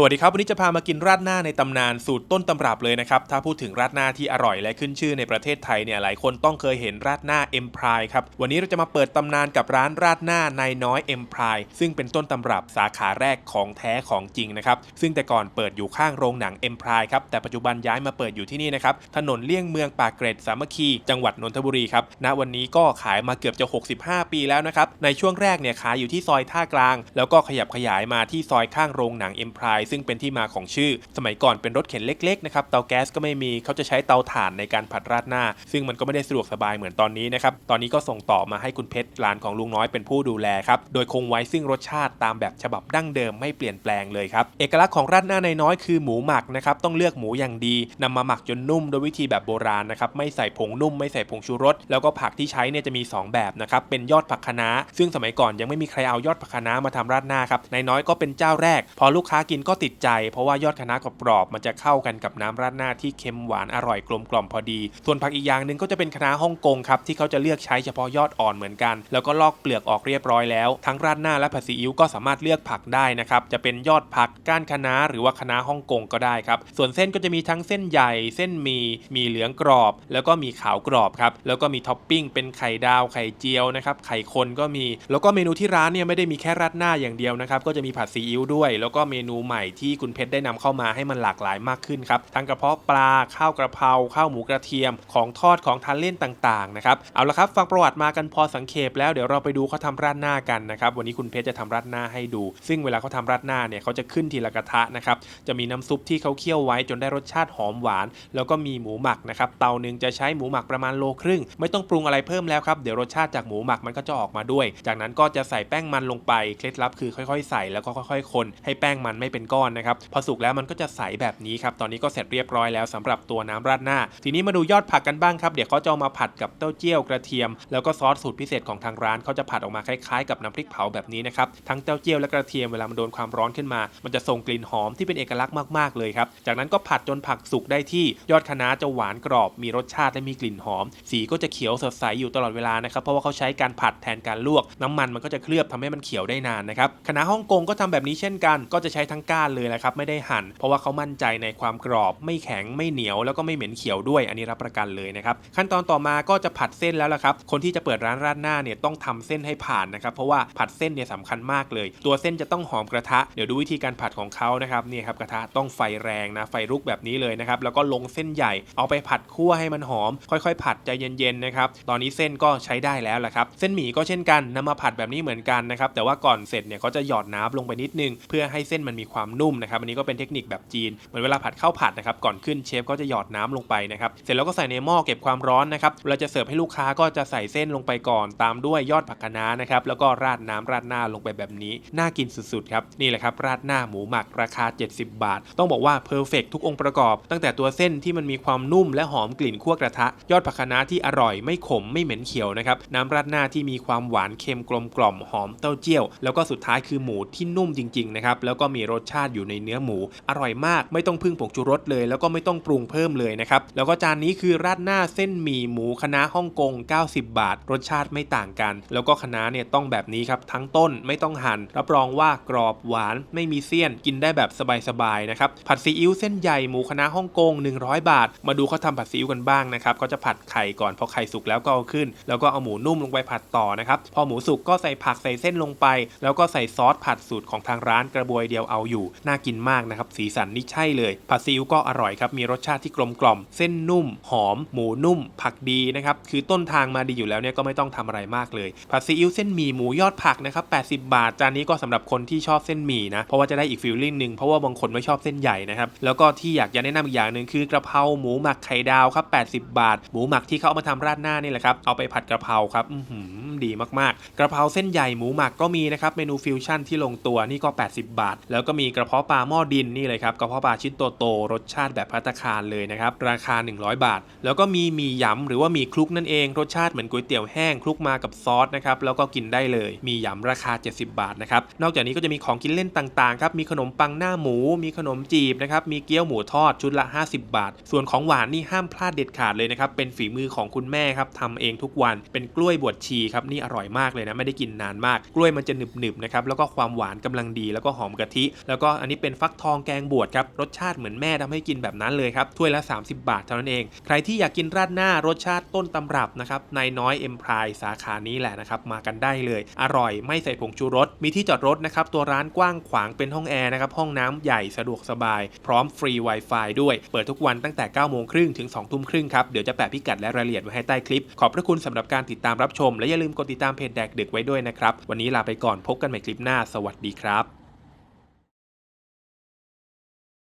สวัสดีครับ วันนี้จะพามากินราดหน้าในตำนานสูตรต้นตำรับเลยนะครับ ถ้าพูดถึงราดหน้าที่อร่อยและขึ้นชื่อในประเทศไทยเนี่ยหลายคนต้องเคยเห็นราดหน้าเอ็มพรายครับ วันนี้เราจะมาเปิดตำนานกับร้านราดหน้านายน้อยเอ็มพรายซึ่งเป็นต้นตำรับสาขาแรกของแท้ของจริงนะครับ ซึ่งแต่ก่อนเปิดอยู่ข้างโรงหนังเอ็มพรายครับแต่ปัจจุบันย้ายมาเปิดอยู่ที่นี่นะครับถนนเลี่ยงเมืองปากเกร็ดสามัคคีจังหวัดนนทบุรีครับณวันนี้ก็ขายมาเกือบจะ 65 ปีแล้วนะครับในช่วงแรกเนี่ยขายอยู่ที่ซอยท่ากลาง แล้วก็ขยับขยายมาที่ซอยข้างโรงหนังเอ็มพรายซึ่งเป็นที่มาของชื่อ สมัยก่อนเป็นรถเข็นเล็กๆนะครับเตาแก๊สก็ไม่มีเขาจะใช้เตาถ่านในการผัดราดหน้า ซึ่งมันก็ไม่ได้สะดวกสบายเหมือนตอนนี้นะครับตอนนี้ก็ส่งต่อมาให้คุณเพชรร้านของลุงน้อยเป็นผู้ดูแลครับโดยคงไว้ซึ่งรสชาติตามแบบฉบับดั้งเดิมไม่เปลี่ยนแปลงเลยครับเอกลักษณ์ของราดหน้าในน้อยคือหมูหมักนะครับต้องเลือกหมูอย่างดีนำมาหมักจนนุ่มโดยวิธีแบบโบราณนะครับไม่ใส่ผงนุ่มไม่ใส่ผงชูรสแล้วก็ผักที่ใช้เนี่ยจะมี 2 แบบนะครับเป็นยอดผักคะน้าซึ่งสมัยก่อนยังไม่มีใครเอายอดผักคะน้ามาทำราดหน้าครับนายน้อยก็เป็นเจ้าแรก พอลูกค้ากินก็ติดใจ เพราะว่ายอดคะน้ากรอบๆมันจะเข้ากันกับน้ำราดหน้าที่เค็มหวานอร่อยกลมกล่อมพอดี ส่วนผักอีกอย่างหนึ่งก็จะเป็นคะน้าฮ่องกงครับที่เขาจะเลือกใช้เฉพาะยอดอ่อนเหมือนกัน แล้วก็ลอกเปลือกออกเรียบร้อยแล้วทั้งราดหน้าและผัดซีอิ๊วก็สามารถเลือกผักได้นะครับจะเป็นยอดผักก้านคะน้าหรือว่าคะน้าฮ่องกงก็ได้ครับส่วนเส้นก็จะมีทั้งเส้นใหญ่เส้นมีมีเหลืองกรอบ แล้วก็มีขาวกรอบครับแล้วก็มีท็อปปิ้งเป็นไข่ดาวไข่เจียวนะครับไข่คนก็มี แล้วก็เมนูที่ร้านเนี่ยไม่ได้มีแค่ราดหน้าอย่างเดียวนะครับก็จะมีผัดซีอิ๊วด้วย แล้วก็เมนูใหม่ที่คุณเพชรได้นำเข้ามาให้มันหลากหลายมากขึ้นครับทั้งกระเพาะปลาข้าวกระเพราข้าวหมูกระเทียม ของทอดของทานเล่นต่างๆนะครับเอาละครับฟังประวัติมากันพอสังเขปแล้วเดี๋ยวเราไปดูเขาทำราดหน้ากันนะครับวันนี้คุณเพชรจะทำราดหน้าให้ดู ซึ่งเวลาเขาทำราดหน้าเนี่ยเขาจะขึ้นทีละกระทะนะครับจะมีน้ำซุปที่เขาเคี่ยวไว้จนได้รสชาติหอมหวาน แล้วก็มีหมูหมักนะครับเตาหนึ่งจะใช้หมูหมักประมาณโลครึ่ง ไม่ต้องปรุงอะไรเพิ่มแล้วครับเดี๋ยวรสชาติจากหมูหมักมันก็จะออกมาด้วย จากนั้นก็จะใส่แป้งมันลงไปเคล็ดลับคือค่อยๆ ใส่แล้วก็ค่อย ๆ คนให้แป้งมันไม่เป็นก้อนนะครับพอสุกแล้วมันก็จะใสแบบนี้ครับตอนนี้ก็เสร็จเรียบร้อยแล้วสำหรับตัวน้ำราดหน้า ทีนี้มาดูยอดผักกันบ้างครับเดี๋ยวเขาจะเอามาผัดกับเต้าเจี้ยวกระเทียม แล้วก็ซอสสูตรพิเศษของทางร้านเขาจะผัดออกมาคล้ายๆกับน้ำพริกเผาแบบนี้นะครับทั้งเต้าเจี้ยวและกระเทียมเวลามันโดนความร้อนขึ้นมา มันจะส่งกลิ่นหอมที่เป็นเอกลักษณ์มากๆเลยครับจากนั้นก็ผัดจนผักสุกได้ที่ยอดคะน้าจะหวานกรอบ มีรสชาติและมีกลิ่นหอม สีก็จะเขียวสดใสอยู่ตลอดเวลานะครับเพราะว่าเขาใช้การผัดแทนการลวก น้ำมันมันก็จะเคลือบทำให้มันเขียวได้นานนะครับคะน้าฮ่องกงก็ทำแบบนี้เช่นกัน ก็จะใช้ทั้งก้านเลยนะครับไม่ได้หั่น เพราะว่าเขามั่นใจในความกรอบ ไม่แข็งไม่เหนียวแล้วก็ไม่เหม็นเขียวด้วย อันนี้รับประกันเลยนะครับขั้นตอนต่อมาก็จะผัดเส้นแล้วละครับคนที่จะเปิดร้านราดหน้าเนี่ยต้องทำเส้นให้ผ่านนะครับเพราะว่าผัดเส้นเนี่ยสำคัญมากเลย ตัวเส้นจะต้องหอมกระทะ เดี๋ยวดูวิธีการผัดของเขานะครับนี่ครับกระทะต้องไฟแรงนะไฟลุกแบบนี้เลยนะครับแล้วก็ลงเส้นใหญ่เอาไปผัดคั่วให้มันหอม ค่อยๆ ผัดใจเย็นๆนะครับตอนนี้เส้นก็ใช้ได้แล้วแหละครับเส้นหมี่ก็เช่นกันนำมาผัดแบบนี้เหมือนกันนะครับแต่ว่าก่อนเสร็จเนี่ยเขาจะหยอดน้ำลงไปนิดนึง เพื่อให้เส้นมันมีความนุ่มนะครับอันนี้ก็เป็นเทคนิคแบบจีนเหมือนเวลาผัดข้าวผัดนะครับก่อนขึ้นเชฟก็จะหยอดน้ำลงไปนะครับเสร็จแล้วก็ใส่ในหม้อเก็บความร้อนนะครับเวลาจะเสิร์ฟให้ลูกค้าก็จะใส่เส้นลงไปก่อน ตามด้วยยอดผักคะน้านะครับแล้วก็ราดน้ำราดหน้าลงไปแบบนี้น่ากินสุดๆครับนี่แหละครับราดหน้าหมูหมักราคา 70 บาท ต้องบอกว่าเพอร์เฟกทุกองค์ประกอบ ตั้งแต่ตัวเส้นที่มันมีความนุ่มและหอมกลิ่นคั่วกระทะ ยอดผักคะน้าที่อร่อยไม่ขมไม่เหม็นเขียวนะครับน้ำราดหน้าที่มีความหวานเค็มกลมกล่อมหอมเต้าเจี้ยว แล้วก็สุดท้ายคือหมูที่นุ่มจริงๆนะครับแล้วก็มีรสชาติอยู่ในเนื้อหมู อร่อยมากไม่ต้องพึ่งผงชูรสเลย แล้วก็ไม่ต้องปรุงเพิ่มเลยนะครับ แล้วก็จานนี้คือราดหน้าเส้นหมี่หมูคณะฮ่องกง 90 บาท รสชาติไม่ต่างกัน แล้วก็คณะเนี่ยต้องแบบนี้ครับ ทั้งต้นไม่ต้องหั่นรับรองว่ากรอบหวานไม่มีเสี้ยนกินได้แบบสบายๆนะครับผัดซีอิ๊วเส้นใหญ่หมูคณะฮ่องกง 100 บาท มาดูเขาทำผัดซีอิ๊วกันบ้างนะครับเขาจะผัดไข่ก่อนพอไข่สุกแล้วก็เอาขึ้น แล้วก็เอาหมูนุ่มลงไปผัดต่อนะครับพอหมูสุกก็ใส่ผักใส่เส้นลงไป แล้วก็ใส่ซอสผัดสูตรของทางร้านกระบวยเดียวเอาอยู่น่ากินมากนะครับ สีสันนี่ใช่เลย ผัดซีอิ๊วก็อร่อยครับ มีรสชาติที่กลมกล่อม เส้นนุ่ม หอม หมูนุ่ม ผักดีนะครับ คือต้นทางมาดีอยู่แล้วเนี่ยก็ไม่ต้องทำอะไรมากเลย ผัดซีอิ๊วเส้นหมี่หมูยอดผักนะครับ 80 บาท จานนี้ก็สำหรับคนที่ชอบเส้นหมี่นะ เพราะว่าจะได้อีกฟิลลิ่งหนึ่งเพราะว่าบางคนไม่ชอบเส้นใหญ่นะครับ แล้วก็ที่อยากจะแนะนำอีกอย่างหนึ่งคือกระเพราหมูหมักไข่ดาวครับ 80 บาท หมูหมักที่เขาเอามาทำราดหน้านี่แหละครับ เอาไปผัดกระเพราครับอื้อหือดีมากๆ กระเพราเส้นใหญ่หมูหมักก็มีนะครับ เมนูฟิวชั่นที่ลงตัวนี่ก็ 80 บาท แล้วก็มีกระเพาะปลาหม้อดินนี่เลยครับกระเพาะปลาชิ้นโตๆรสชาติแบบพัตตาคารเลยนะครับราคา 100 บาท แล้วก็มีมีหยำหรือว่ามีคลุกนั่นเองรสชาติเหมือนก๋วยเตี๋ยวแห้งคลุกมากับซอสนะครับแล้วก็กินได้เลย มีหยำราคา 70 บาทนะครับนอกจากนี้ก็จะมีของกินเล่นต่างๆครับมีขนมปังหน้าหมู มีขนมจีบนะครับมีเกี๊ยวหมูทอดชุดละ 50 บาท ส่วนของหวานนี่ห้ามพลาดเด็ดขาดเลยนะครับเป็นฝีมือของคุณแม่ครับทำเองทุกวันเป็นกล้วยบวชชีครับนี่อร่อยมากเลยนะไม่ได้กินนานมาก กล้วยมันจะหนึบๆนะครับแล้วก็ความหวานกำลังดีแล้วก็หอมกะทิแล้วก็ก็อันนี้เป็นฟักทองแกงบวชครับ รสชาติเหมือนแม่ทำให้กินแบบนั้นเลยครับ ถ้วยละ 30 บาทเท่านั้นเอง ใครที่อยากกินราดหน้ารสชาติต้นตำรับนะครับนายน้อยเอ็มพรายสาขานี้แหละนะครับ มากันได้เลย อร่อยไม่ใส่ผงชูรส มีที่จอดรถนะครับ ตัวร้านกว้างขวางเป็นห้องแอร์นะครับ ห้องน้ำใหญ่สะดวกสบาย พร้อมฟรี Wi-Fi ด้วย เปิดทุกวันตั้งแต่9โมงครึ่งถึง2ทุ่มครึ่งครับ เดี๋ยวจะแปะพิกัดและรายละเอียดไว้ให้ใต้คลิป ขอบพระคุณสำหรับการติดตามรับชม และอย่าลืมกดติดตามเพจแดกเดึกไว้ด้วยนะครับ วันนี้ลาไปก่อนพบกันใหม่คลิปหน้า สวัสดีครับ